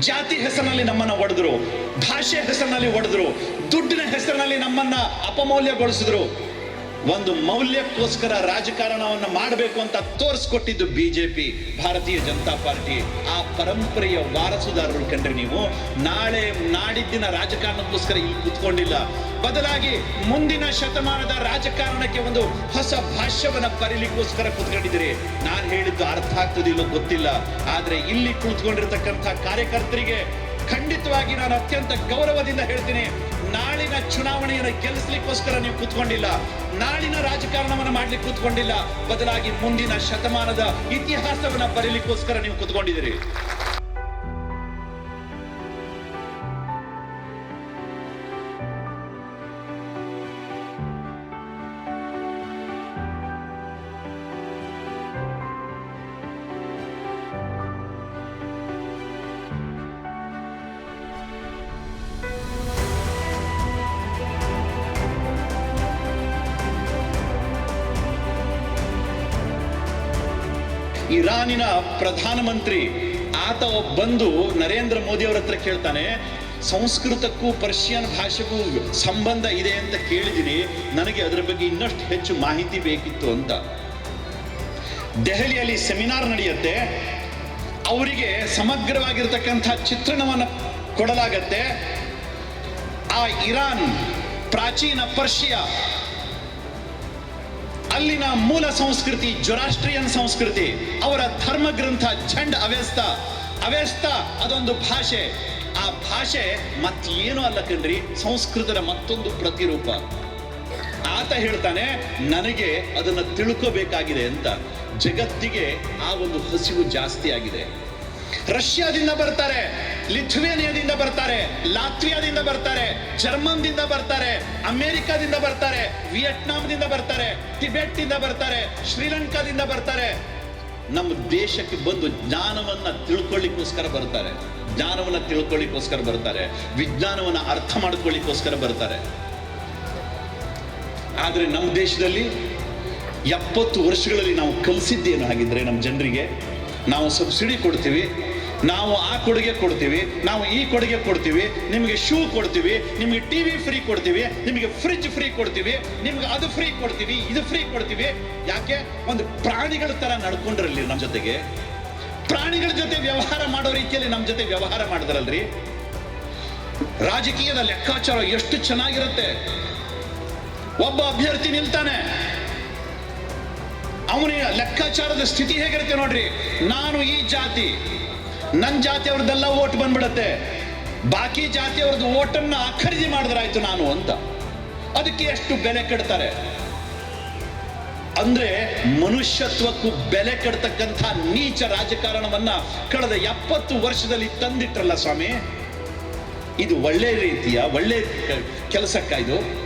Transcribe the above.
ಜಾತಿ ಹೆಸರಿನಲ್ಲಿ ನಮ್ಮನ್ನ ಒಡೆದ್ರು ಭಾಷೆ ಹೆಸರಿನಲ್ಲಿ ಒಡೆದ್ರು ದುಡ್ಡಿನ ಹೆಸರಿನಲ್ಲಿ ನಮ್ಮನ್ನ ಅಪಮೌಲ್ಯಗೊಳಿಸಿದ್ರು. ಒಂದು ಮೌಲ್ಯಕ್ಕೋಸ್ಕರ ರಾಜಕಾರಣವನ್ನು ಮಾಡಬೇಕು ಅಂತ ತೋರಿಸ್ಕೊಟ್ಟಿದ್ದು ಬಿಜೆಪಿ, ಭಾರತೀಯ ಜನತಾ ಪಾರ್ಟಿ. ಆ ಪರಂಪರೆಯ ವಾರಸುದಾರರು ಕಂಡ್ರೆ ನೀವು, ನಾಳೆ ನಾಡಿದ್ದಿನ ರಾಜಕಾರಣಕ್ಕೋಸ್ಕರ ಇಲ್ಲಿ ಕೂತ್ಕೊಂಡಿಲ್ಲ. ಬದಲಾಗಿ ಮುಂದಿನ ಶತಮಾನದ ರಾಜಕಾರಣಕ್ಕೆ ಒಂದು ಹೊಸ ಭಾಷ್ಯವನ್ನ ಬರೀಲಿಕ್ಕೋಸ್ಕರ ಕೂತ್ಕೊಂಡಿದ್ದೀರಿ. ನಾನು ಹೇಳಿದ್ದು ಅರ್ಥ ಆಗ್ತದಿಲ್ಲೋ ಗೊತ್ತಿಲ್ಲ. ಆದ್ರೆ ಇಲ್ಲಿ ಕೂತ್ಕೊಂಡಿರ್ತಕ್ಕಂಥ ಕಾರ್ಯಕರ್ತರಿಗೆ ಖಂಡಿತವಾಗಿ ನಾನು ಅತ್ಯಂತ ಗೌರವದಿಂದ ಹೇಳ್ತೀನಿ ನಾಳಿನ ಚುನಾವಣೆಯನ್ನು ಗೆಲ್ಲಿಸ್ಲಿಕ್ಕೋಸ್ಕರ ನೀವು ಕೂತ್ಕೊಂಡಿಲ್ಲ. ನಾಳಿನ ರಾಜಕಾರಣವನ್ನು ಮಾಡ್ಲಿಕ್ಕೆ ಕೂತ್ಕೊಂಡಿಲ್ಲ. ಬದಲಾಗಿ ಮುಂದಿನ ಶತಮಾನದ ಇತಿಹಾಸವನ್ನ ಬರೀಲಿಕ್ಕೋಸ್ಕರ ನೀವು ಕೂತ್ಕೊಂಡಿದ್ದೀರಿ. ಇರಾನಿನ ಪ್ರಧಾನಮಂತ್ರಿ ಆತ ಬಂದು ನರೇಂದ್ರ ಮೋದಿ ಅವರ ಹತ್ರ ಕೇಳ್ತಾನೆ, ಸಂಸ್ಕೃತಕ್ಕೂ ಪರ್ಷಿಯನ್ ಭಾಷೆಗೂ ಸಂಬಂಧ ಇದೆ ಅಂತ ಕೇಳಿದಿರಿ ನನಗೆ ಅದರ ಬಗ್ಗೆ ಇನ್ನಷ್ಟು ಹೆಚ್ಚು ಮಾಹಿತಿ ಬೇಕಿತ್ತು ಅಂತ. ದೆಹಲಿಯಲ್ಲಿ ಸೆಮಿನಾರ್ ನಡೆಯುತ್ತೆ, ಅವರಿಗೆ ಸಮಗ್ರವಾಗಿರ್ತಕ್ಕಂಥ ಚಿತ್ರಣವನ್ನು ಕೊಡಲಾಗತ್ತೆ. ಆ ಇರಾನ್, ಪ್ರಾಚೀನ ಪರ್ಷಿಯಾ ಅಲ್ಲಿನ ಮೂಲ ಸಂಸ್ಕೃತಿ ಜೊರಾಸ್ಟ್ರಿಯನ್ ಸಂಸ್ಕೃತಿ, ಅವರ ಧರ್ಮ ಗ್ರಂಥ ಚಂಡ್ ಅವೆಸ್ತ ಅವ್ಯಸ್ತ ಅದೊಂದು ಭಾಷೆ. ಆ ಭಾಷೆ ಮತ್ತೇನು ಅಲ್ಲ ಕಣ್ರಿ, ಸಂಸ್ಕೃತದ ಮತ್ತೊಂದು ಪ್ರತಿರೂಪ. ಆತ ಹೇಳ್ತಾನೆ, ನನಗೆ ಅದನ್ನ ತಿಳ್ಕೋಬೇಕಾಗಿದೆ ಅಂತ. ಜಗತ್ತಿಗೆ ಆ ಒಂದು ಹಸಿವು ಜಾಸ್ತಿ ಆಗಿದೆ. ರಷ್ಯಾದಿಂದ ಬರ್ತಾರೆ. ಲಿಥುವೇನಿಯಾದಿಂದ ಬರ್ತಾರೆ, ಲಾತ್ವಿಯಾದಿಂದ ಬರ್ತಾರೆ, ಜರ್ಮನ್ದಿಂದ ಬರ್ತಾರೆ, ಅಮೆರಿಕಾದಿಂದ ಬರ್ತಾರೆ ವಿಯೆಟ್ನಾಂದಿಂದ ಬರ್ತಾರೆ ಟಿಬೆಟ್ ಇಂದ ಬರ್ತಾರೆ, ಶ್ರೀಲಂಕಾದಿಂದ ಬರ್ತಾರೆ. ನಮ್ಮ ದೇಶಕ್ಕೆ ಬಂದು ಜ್ಞಾನವನ್ನ ತಿಳ್ಕೊಳ್ಳಿಕ್ಕೋಸ್ಕರ ಬರ್ತಾರೆ. ಜ್ಞಾನವನ್ನ ತಿಳ್ಕೊಳ್ಳಿಕ್ಕೋಸ್ಕರ ಬರ್ತಾರೆ. ವಿಜ್ಞಾನವನ್ನ ಅರ್ಥ ಮಾಡ್ಕೊಳ್ಳಿಕ್ಕೋಸ್ಕರ ಬರ್ತಾರೆ. ಆದರೆ ನಮ್ಮ ದೇಶದಲ್ಲಿ ಎಪ್ಪತ್ತು ವರ್ಷಗಳಲ್ಲಿ ನಾವು ಕಲಿಸಿದ್ದೇನು ಹಾಗಿದ್ರೆ ನಮ್ಮ ಜನರಿಗೆ? ನಾವು ಸಬ್ಸಿಡಿ ಕೊಡ್ತೀವಿ ನಾವು ಆ ಕೊಡುಗೆ ಕೊಡ್ತೀವಿ, ನಾವು ಈ ಕೊಡುಗೆ ಕೊಡ್ತೀವಿ, ನಿಮಗೆ ಶೂ ಕೊಡ್ತೀವಿ, ನಿಮಗೆ ಟಿವಿ ಫ್ರೀ ಕೊಡ್ತೀವಿ, ನಿಮಗೆ ಫ್ರಿಜ್ ಫ್ರೀ ಕೊಡ್ತೀವಿ, ನಿಮ್ಗೆ ಅದು ಫ್ರೀ ಕೊಡ್ತೀವಿ, ಇದು ಫ್ರೀ ಕೊಡ್ತೀವಿ. ಯಾಕೆ? ಒಂದು ಪ್ರಾಣಿಗಳ ತರ ನಡ್ಕೊಂಡ್ರಲ್ಲಿ ನಮ್ಮ ಜೊತೆಗೆ. ಪ್ರಾಣಿಗಳ ಜೊತೆ ವ್ಯವಹಾರ ಮಾಡೋ ರೀತಿಯಲ್ಲಿ ನಮ್ಮ ಜೊತೆ ವ್ಯವಹಾರ ಮಾಡಿದ್ರಲ್ರಿ? ರಾಜಕೀಯದ ಲೆಕ್ಕಾಚಾರ ಎಷ್ಟು ಚೆನ್ನಾಗಿರುತ್ತೆ. ಒಬ್ಬ ಅಭ್ಯರ್ಥಿ ನಿಲ್ತಾನೆ. ಅವನಿಗೆ ಲೆಕ್ಕಾಚಾರದ ಸ್ಥಿತಿ ಹೇಗಿರುತ್ತೆ ನೋಡ್ರಿ. ನಾನು ಈ ಜಾತಿ ನನ್ನ ಜಾತಿಯವ್ರದ್ದೆಲ್ಲ ಓಟ್ ಬಂದ್ಬಿಡತ್ತೆ. ಬಾಕಿ ಜಾತಿಯವ್ರದ್ದು ಓಟನ್ನ ಖರೀದಿ ಮಾಡಿದ್ರಾಯ್ತು ನಾನು ಅಂತ. ಅದಕ್ಕೆ ಎಷ್ಟು ಬೆಲೆ ಕೆಡ್ತಾರೆ? ಅಂದ್ರೆ ಮನುಷ್ಯತ್ವಕ್ಕೂ ಬೆಲೆ ಕೆಡ್ತಕ್ಕಂಥ ನೀಚ ರಾಜಕಾರಣವನ್ನ ಕಳೆದ ಎಪ್ಪತ್ತು ವರ್ಷದಲ್ಲಿ ತಂದಿಟ್ರಲ್ಲ ಸ್ವಾಮಿ? ಇದು ಒಳ್ಳೆ ರೀತಿಯ, ಒಳ್ಳೆ ಕೆಲಸಕ್ಕ ಇದು.